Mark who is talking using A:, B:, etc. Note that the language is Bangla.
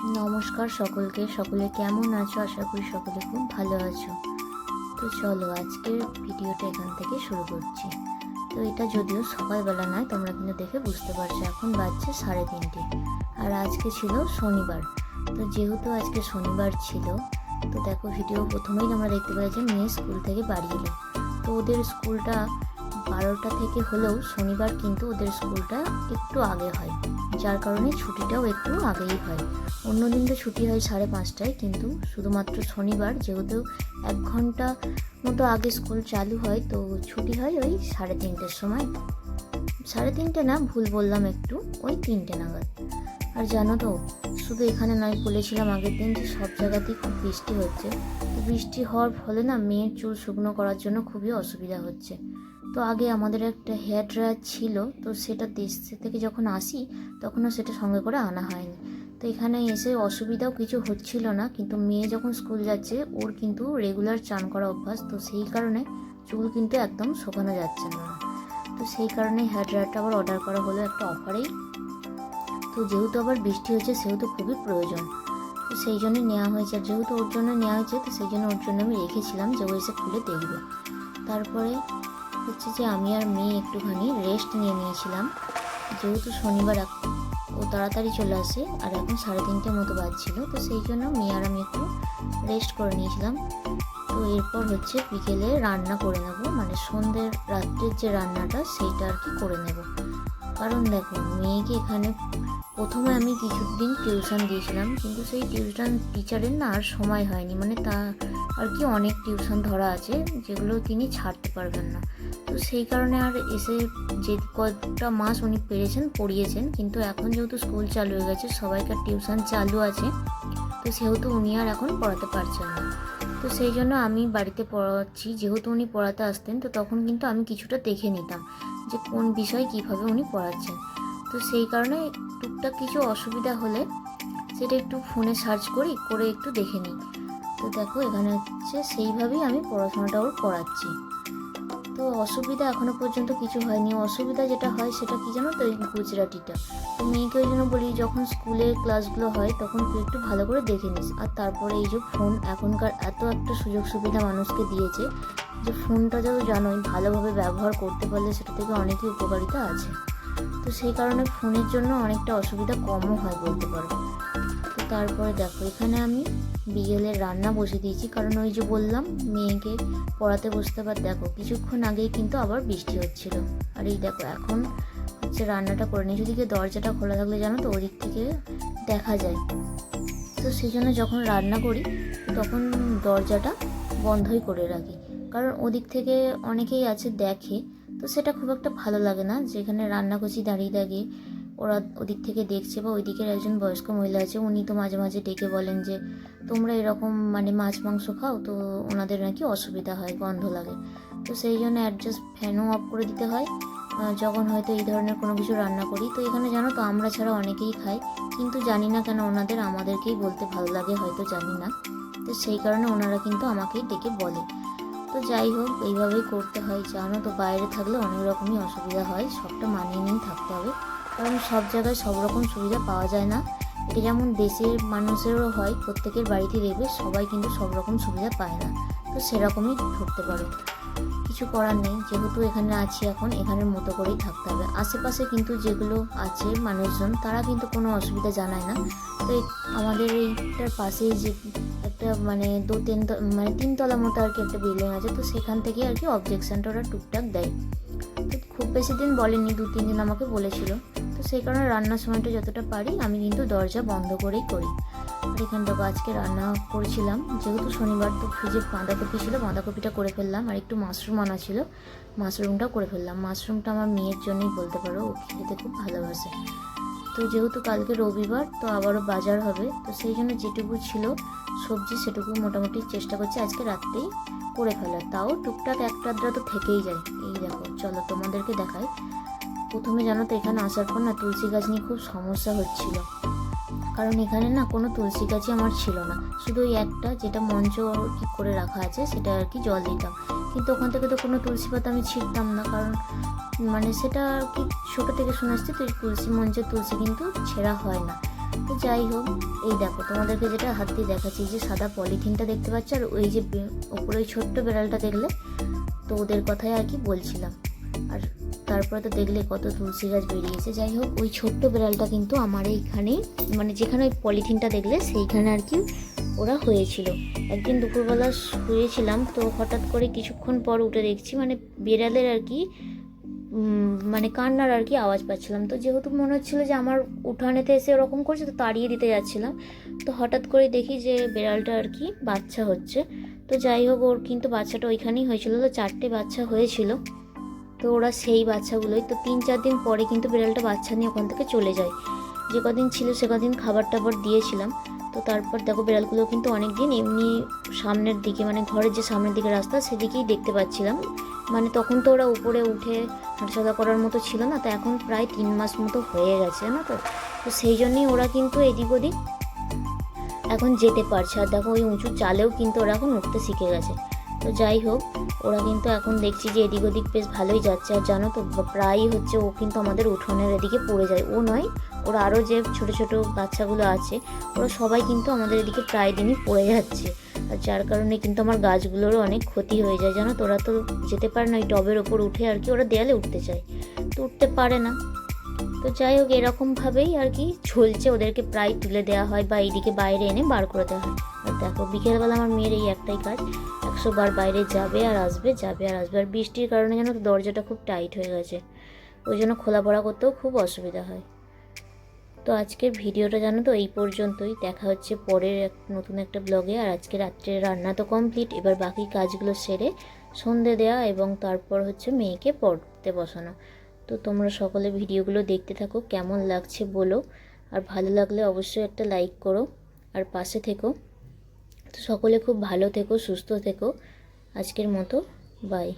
A: নমস্কার সকলকে, সকলে কেমন আছো? আশা করি সকলে খুব ভালো আছো। তো চলো, আজকের ভিডিওটা এখান থেকে শুরু করছি। তো এটা যদিও সকালবেলা নয়, তোমরা কিন্তু দেখে বুঝতে পারছ, এখন বাজছে সাড়ে তিনটে। আর আজকে ছিল শনিবার। তো যেহেতু আজকে শনিবার ছিল, তো দেখো, ভিডিও প্রথমেই তোমরা দেখতে পেলে যে মেয়ে স্কুল থেকে বাড়ি এলো। তো ওদের স্কুলটা বারোটা থেকে হলেও শনিবার কিন্তু ওদের স্কুলটা একটু আগে হয়, যার কারণে ছুটিটাও একটু আগেই হয়। অন্য দিন তো ছুটি হয় সাড়ে পাঁচটায়, কিন্তু শুধুমাত্র শনিবার, যেহেতু এক ঘণ্টা মতো আগে স্কুল চালু হয়, তো ছুটি হয় ওই সাড়ে তিনটের সময়। সাড়ে তিনটে না, ভুল বললাম একটু, ওই তিনটে নাগাদ। আর জানো তো, শুধু এখানে নয়, বলেছিলাম আগের দিন যে সব জায়গাতেই খুব বৃষ্টি হচ্ছে। বৃষ্টি হওয়ার ফলে না, মেয়ের চুল শুকনো করার জন্য খুবই অসুবিধা হচ্ছে। তো আগে আমাদের একটা হেয়ার ড্রায়ার ছিল, তো সেটা দেশ থেকে যখন আসি, তখনও সেটা সঙ্গে করে আনা হয়নি। তো এখানে এসে অসুবিধাও কিছু হচ্ছিল না, কিন্তু মেয়ে যখন স্কুল যাচ্ছে, ওর কিন্তু রেগুলার চান করা অভ্যাস, তো সেই কারণে চুল কিন্তু একদম শুকানো যাচ্ছে না। তো সেই কারণে হেয়ার ড্রায়ারটা আবার অর্ডার করা হলো একটা অফারেই তো যেহেতু আবার বৃষ্টি হচ্ছে, সেহেতু খুবই প্রয়োজন। তো সেই জন্য নেওয়া হয়েছে। আর যেহেতু ওর জন্য নেওয়া হয়েছে, তো সেই জন্য ওর জন্য আমি রেখেছিলাম যে ও এসে খুলে দেখবে। তারপরে হচ্ছে যে আমি আর মেয়ে একটুখানি রেস্ট নিয়ে নিয়েছিলাম। যেহেতু শনিবার ও তাড়াতাড়ি চলে আসে, আর এখন সাড়ে তিনটে মতো বাজছিল, তো সেই জন্য মেয়ে আর আমি একটু রেস্ট করে নিয়েছিলাম। তো এরপর হচ্ছে বিকেলে রান্না করে নেব মানে সন্ধ্যের, রাত্রের যে রান্নাটা সেইটা আর কি করে নেব। কারণ দেখো, মেয়েকে এখানে প্রথমে আমি কিছুদিন টিউশন দিয়েছিলাম, কিন্তু সেই টিউশন টিচারের না আর সময় হয়নি। মানে তা আর কি অনেক টিউশন ধরা আছে, যেগুলো তিনি ছাড়তে পারবেন না। তো সেই কারণে আর এসে যে কয়েকটা মাস উনি পেরেছেন, পড়িয়েছেন, কিন্তু এখন যেহেতু স্কুল চালু হয়ে গেছে, সবাইকার টিউশন চালু আছে, তো সেহেতু উনি আর এখন পড়াতে পারছেন না। তো সেই জন্য আমি বাড়িতে পড়াচ্ছি, যেহেতু উনি পড়াতে আসতেন, তো তখন কিন্তু আমি কিছুটা দেখে নিতাম যে কোন বিষয় কীভাবে উনি পড়াচ্ছেন। তো সেই কারণে টুকটাক কিছু অসুবিধা হলে সেটা একটু ফোনে সার্চ করি, করে একটু দেখে নিই। তো দেখো, এখানে হচ্ছে সেইভাবেই আমি পড়াশোনাটা ওর করাচ্ছি। তো অসুবিধা এখনও পর্যন্ত কিছু হয়নি। অসুবিধা যেটা হয় সেটা কি জানো তো এই গুজরাটিটা? তো মেয়েকে ওই জন্য বলি, যখন স্কুলে ক্লাসগুলো হয় তখন তুই একটু ভালো করে দেখে নিস। আর তারপরে এই যে ফোন, এখনকার এত একটা সুযোগ সুবিধা মানুষকে দিয়েছে যে ফোনটা যত জানোই, ভালোভাবে ব্যবহার করতে পারলে সেটা থেকে অনেকই উপকারিতা আছে। তো সেই কারণে ফোনের জন্য অনেকটা অসুবিধা কমও হয় বলতে পারো। তারপরে দেখো, এখানে আমি বিকেলের রান্না বসে দিয়েছি। কারণ ওই যে বললাম, মেয়েকে পড়াতে বসতে পার দেখো, কিছুক্ষণ আগেই কিন্তু আবার বৃষ্টি হচ্ছিল। আর এই দেখো, এখন হচ্ছে রান্নাটা করে নিয়েছি। ওদিকে দরজাটা খোলা থাকলে জানো তো, ওদিক থেকে দেখা যায়। তো সেই জন্য যখন রান্না করি, তখন দরজাটা বন্ধই করে রাখি। কারণ ওদিক থেকে অনেকেই আছে দেখে, তো সেটা খুব একটা ভালো লাগে না। যেখানে রান্না করছি, দাঁড়িয়ে দাঁড়িয়ে ওরা ওদিক থেকে দেখছে বা ওই দিকের একজন বয়স্ক মহিলা আছে, উনি তো মাঝে মাঝে ডেকে বলেন যে, তোমরা এরকম মানে মাছ মাংস খাও তো ওনাদের নাকি অসুবিধা হয়, গন্ধ লাগে। তো সেই জন্য অ্যাডজাস্ট ফ্যানও অফ করে দিতে হয়। যখন হয়তো এই ধরনের কোনো কিছু রান্না করি, তো এখানে জানো তো আমরা ছাড়া অনেকেই খাই কিন্তু জানি না কেন ওনাদের আমাদেরকেই বলতে ভালো লাগে, হয়তো জানি না। তো সেই কারণে ওনারা কিন্তু আমাকেই ডেকে বলে। তো যাই হোক, এইভাবেই করতে হয়। জানো তো বাইরে থাকলে অনেক রকমই অসুবিধা হয়, সবটা মানিয়ে নিয়ে থাকতে হবে। কারণ সব জায়গায় সব রকম সুবিধা পাওয়া যায় না। এটা যেমন দেশের মানুষেরও হয়, প্রত্যেকের বাড়িতে দেখবে সবাই কিন্তু সব রকম সুবিধা পায় না। তো সেরকমই ধরতে পারো। কিছু করার নেই, যেহেতু এখানে আছি এখন, এখানের মতো করেই থাকতে হবে। আশেপাশে কিন্তু যেগুলো আছে মানুষজন, তারা কিন্তু কোনো অসুবিধা জানায় না। তো আমাদের এইটার পাশেই যে একটা মানে দু তিন মানে তিনতলা মতো আর কি একটা বিল্ডিং আছে, তো সেখান থেকে আর কি অবজেকশনটা ওরা টুকটাক দেয়। তো খুব বেশি দিন বলেনি, দু তিন দিন আমাকে বলেছিল। তো সেই কারণে রান্নার সময়টা যতটা পারি, আমি কিন্তু দরজা বন্ধ করেই করি। আর এখান থেকে আজকে রান্না করেছিলাম, যেহেতু শনিবার তো ফ্রিজে বাঁধাকপি ছিল, বাঁধাকপিটা করে ফেললাম, আর একটু মাশরুম আনা ছিল মাশরুমটা করে ফেললাম। মাশরুমটা আমার মেয়ের জন্যই বলতে পারো ও খেতে খুব ভালোবাসে। তো যেহেতু কালকে রবিবার, তো আবারও বাজার হবে, তো সেই জন্য যেটুকু ছিল সবজি, সেটুকু মোটামুটি চেষ্টা করছি আজকে রাত্রেই করে ফেলার। তাও টুকটাক একটা আধটা তো থেকেই যায়। এই দেখো, চলো তোমাদেরকে দেখাই। প্রথমে জানো তো, এখানে আসার পর না তুলসী গাছ নিয়ে খুব সমস্যা হচ্ছিল। কারণ এখানে না কোনো তুলসী গাছই আমার ছিল না। শুধু ওই একটা যেটা মঞ্চ কি করে রাখা আছে, সেটা আর কি জল দিতাম। কিন্তু ওখান থেকে তো কোনো তুলসী পাতা আমি ছিঁড়তাম না, কারণ মানে সেটা আর কি ছোটো থেকে শুনে আসছি তো তুলসী মঞ্চের তুলসী কিন্তু ছেঁড়া হয় না। তো যাই হোক, এই দেখো, তোমাদেরকে যেটা হাত দিয়ে দেখাচ্ছি যে সাদা পলিথিনটা দেখতে পাচ্ছ, আর ওই যে ওপরে ওই ছোট্ট বেড়ালটা দেখলে, তো ওদের কথাই আর কি বলছিলাম। আর তারপরে তো দেখলে কত তুলসী গাছ বেরিয়েছে। যাই হোক, ওই ছোট্ট বিড়ালটা কিন্তু আমার এইখানে মানে যেখানে ওই পলিথিনটা দেখলে সেইখানে আর কি ওরা হয়েছিল। একদিন দুপুরবেলা শুয়েছিলাম, তো হঠাৎ করে কিছুক্ষণ পর উঠে দেখছি মানে বিড়ালের আর কি মানে কান্নার আর কি আওয়াজ পাচ্ছিলাম। তো যেহেতু মনে হচ্ছিল যে আমার উঠানেতে এসে ওরকম করছে, তো তাড়িয়ে দিতে যাচ্ছিলাম। তো হঠাৎ করে দেখি যে বিড়ালটা আর কি বাচ্চা হচ্ছে। তো যাই হোক, ওর কিন্তু বাচ্চাটা ওইখানেই হয়েছিল, তো চারটে বাচ্চা হয়েছিল। তো ওরা সেই বাচ্চাগুলোই। তো তিন চার দিন পরে কিন্তু বিড়ালটা বাচ্চা নিয়ে ওখান থেকে চলে যায়। যে কদিন ছিল সে কদিন খাবার টাবার দিয়েছিলাম। তো তারপর দেখো বিড়ালগুলো কিন্তু অনেক দিন এমনি সামনের দিকে মানে ঘরের যে সামনের দিকে রাস্তা, সেদিকেই দেখতে পাচ্ছিলাম। মানে তখন তো ওরা উপরে উঠে হাঁটাচলা করার মতো ছিল না, তো এখন প্রায় তিন মাস মতো হয়ে গেছে, জানো তো? তো সেই জন্যই ওরা কিন্তু এদিক ওদিক এখন যেতে পারছে আর দেখো ওই উঁচু চালেও কিন্তু ওরা এখন উঠতে শিখে গেছে। তো যাই হোক, ওরা কিন্তু এখন দেখছি যে এদিক ওদিক বেশ ভালোই যাচ্ছে। আর জানো তো প্রায়ই হচ্ছে ও কিন্তু আমাদের উঠোনের এদিকে পড়ে যায়। ও নয়, ওরা আরও যে ছোট ছোট বাচ্চাগুলো আছে, ওরা সবাই কিন্তু আমাদের এদিকে প্রায় দিনই পড়ে যাচ্ছে। আর যার কারণে কিন্তু আমার গাছগুলোরও অনেক ক্ষতি হয়ে যায়। জানো তো, ওরা তো যেতে পারে না ওই টবের ওপর উঠে আর কি ওরা দেয়ালে উঠতে চায়। তো উঠতে পারে না। তো যাই হোক, এরকমভাবেই আর কি ঝলছে। ওদেরকে প্রায় তুলে দেওয়া হয় বা এইদিকে বাইরে এনে বার করে দেওয়া হয়। আর দেখো, বিকেলবেলা আমার মেয়ের এই একটাই কাজ। একশো বার বাইরে যাবে আর আসবে, যাবে আর আসবে। আর বৃষ্টির কারণে যেন দরজাটা খুব টাইট হয়ে গেছে। ওই জন্য খোলা পড়া করতেও খুব অসুবিধা হয়। তো আজকের ভিডিওটা জানো তো, এই পর্যন্তই। দেখা হচ্ছে পরের এক নতুন একটা ব্লগে। আর আজকে রাত্রে রান্না তো কমপ্লিট। এবার বাকি কাজগুলো সেরে সন্ধে দেওয়া এবং তারপর হচ্ছে মেয়েকে পড়তে বসানো। তো তোমরা সকলে ভিডিওগুলো দেখতে থাকো, কেমন লাগছে বলো। আর ভালো লাগলে অবশ্যই একটা লাইক করো আর পাশে থেকো। তো সকলে খুব ভালো থেকো, সুস্থ থেকো। আজকের মতো বাই